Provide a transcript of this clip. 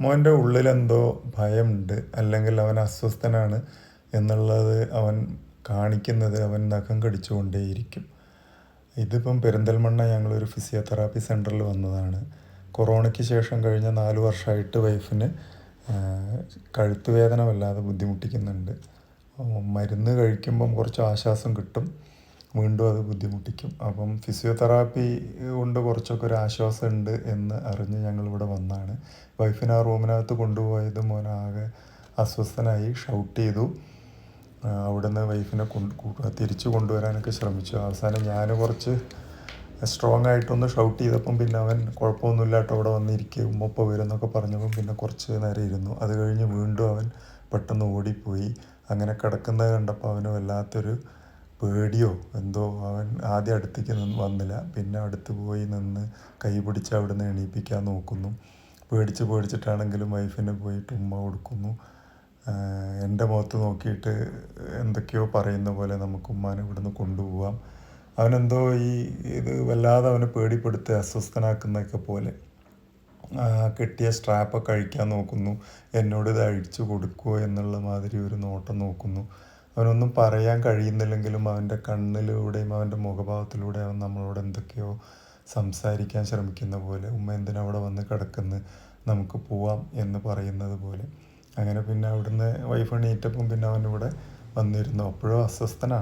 മോന്റെ ഉള്ളിലെന്തോ ഭയമുണ്ട് അല്ലെങ്കിൽ അവൻ അസ്വസ്ഥനാണ് എന്നുള്ളത് അവൻ കാണിക്കുന്നത് അവൻ നഖം കടിച്ചുകൊണ്ടേയിരിക്കും. ഇതിപ്പം പെരിന്തൽമണ്ണ ഞങ്ങളൊരു ഫിസിയോതെറാപ്പി സെന്ററിൽ വന്നതാണ്. കൊറോണയ്ക്ക് ശേഷം കഴിഞ്ഞ നാല് വർഷമായിട്ട് വൈഫിന് കഴുത്ത് വേദന വല്ലാതെ ബുദ്ധിമുട്ടിക്കുന്നുണ്ട്. മരുന്ന് കഴിക്കുമ്പം കുറച്ച് ആശ്വാസം കിട്ടും. വീണ്ടും അത് ബുദ്ധിമുട്ടിക്കും. അപ്പം ഫിസിയോതെറാപ്പി കൊണ്ട് കുറച്ചൊക്കെ ഒരു ആശ്വാസം ഉണ്ട് എന്ന് അറിഞ്ഞ് ഞങ്ങളിവിടെ വന്നാണ്. വൈഫിനെ ആ റൂമിനകത്ത് കൊണ്ടുപോയത് മോനാകെ അസ്വസ്ഥനായി ഷൗട്ട് ചെയ്തു. അവിടുന്ന് വൈഫിനെ കൊണ്ട് തിരിച്ചു കൊണ്ടുവരാനൊക്കെ ശ്രമിച്ചു. അവസാനം ഞാൻ കുറച്ച് സ്ട്രോങ് ആയിട്ടൊന്ന് ഷൗട്ട് ചെയ്തപ്പം പിന്നെ അവൻ കുഴപ്പമൊന്നുമില്ല കേട്ടോ അവിടെ വന്നിരിക്കുക ഉമ്മപ്പ വരുമെന്നൊക്കെ പറഞ്ഞപ്പം പിന്നെ കുറച്ച് നേരം ഇരുന്നു. അത് കഴിഞ്ഞ് വീണ്ടും അവൻ പെട്ടെന്ന് ഓടിപ്പോയി. അങ്ങനെ കിടക്കുന്നത് കണ്ടപ്പോൾ അവന് വല്ലാത്തൊരു പേടിയോ? എന്തോ അവൻ ആദ്യം അടുത്തേക്ക് വന്നില്ല. പിന്നെ അടുത്ത് പോയി നിന്ന് കൈ പിടിച്ച് അവിടെ നിന്ന് എണീപ്പിക്കാൻ നോക്കുന്നു. പേടിച്ച് പേടിച്ചിട്ടാണെങ്കിലും വൈഫിനെ പോയിട്ട് ഉമ്മ കൊടുക്കുന്നു. എന്റെ മുഖത്ത് നോക്കിയിട്ട് എന്തൊക്കെയോ പറയുന്ന പോലെ നമുക്ക് ഉമ്മാനെ ഇവിടുന്ന് കൊണ്ടുപോവാം. അവനെന്തോ ഈ ഇത് വല്ലാതെ അവനെ പേടിപ്പെടുത്തി അസ്വസ്ഥനാക്കുന്നതൊക്കെ പോലെ കിട്ടിയ സ്ട്രാപ്പൊക്കെ അഴിക്കാൻ നോക്കുന്നു. എന്നോട് ഇത് അഴിച്ചു കൊടുക്കുമോ എന്നുള്ള മാതിരി ഒരു നോട്ടം നോക്കുന്നു. അവനൊന്നും പറയാൻ കഴിയുന്നില്ലെങ്കിലും അവന്റെ കണ്ണിലൂടെയും അവന്റെ മുഖഭാവത്തിലൂടെ അവൻ നമ്മളോട് എന്തൊക്കെയോ സംസാരിക്കാൻ ശ്രമിക്കുന്ന പോലെ ഉമ്മ എന്തിനാ അവിടെ വന്ന് കിടക്കുന്ന? നമുക്ക് പോവാം എന്ന് പറയുന്നത് പോലെ. അങ്ങനെ പിന്നെ അവിടുന്ന് വൈഫ് എണീറ്റപ്പം പിന്നെ അവനിവിടെ വന്നിരുന്നു. അപ്പോഴും അസ്വസ്ഥനാണ്